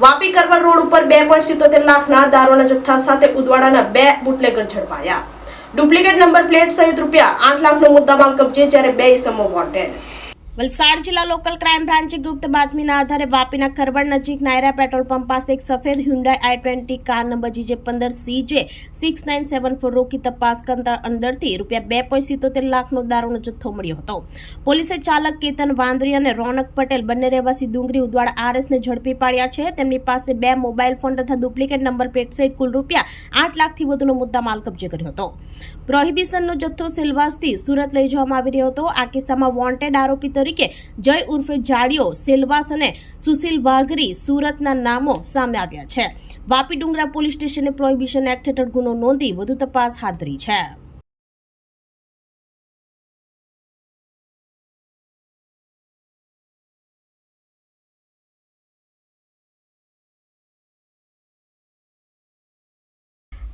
વાપી કરવા રોડ ઉપર બે પોઈન્ટ સિત્તોતેર લાખના દારૂના જથ્થા સાથે ઉદવાડાના બે બુટલેગર ઝડપાયા. ડુપ્લિકેટ નંબર પ્લેટ સહિત રૂપિયા આઠ લાખનો મુદ્દામાલ કબજે જ્યારે બે ઇસમો વોન્ટેડ. વલસાડ જિલ્લા લોકલ ક્રાઇમ બ્રાન્ચે ગુપ્ત બાતમીના આધારે વાપીના ખરવડ નજીક નાયરા પેટ્રોલ પંપ પાસે એક સફેદ Hyundai I twenty car number GJ પંદર C J six nine seven four રોકી તપાસ કરતા અંદરથી રૂપિયા બે પોઈન્ટ સિત્તોતેર લાખનો દારૂનો જથ્થો મળ્યો હતો. પોલીસે ચાલક કેતન વાંદરી અને રોનક પટેલ બંને રહેવાસી ડુંગરી ઉદવાડા આરએસને ઝડપી પાડ્યા છે. તેમની પાસે બે મોબાઈલ ફોન તથા ડુપ્લિકેટ નંબર પ્લેટ સહિત કુલ રૂપિયા આઠ લાખથી વધુનો મુદ્દા માલ કબજે કર્યો હતો. પ્રોહિબિશનનો જથ્થો સિલવાસથી સુરત લઈ જવામાં આવી રહ્યો હતો. આ કિસ્સામાં વોન્ટેડ આરોપી તરીકે જય ઉર્ફે જાડિયો, સેલવાસ અને સુશીલ વાઘરી સુરતના નામો સામે આવ્યા છે. વાપી ડુંગરા પોલીસ સ્ટેશને પ્રોહિબિશન એક્ટ હેઠળ ગુનો નોંધી વધુ તપાસ હાથ ધરી છે.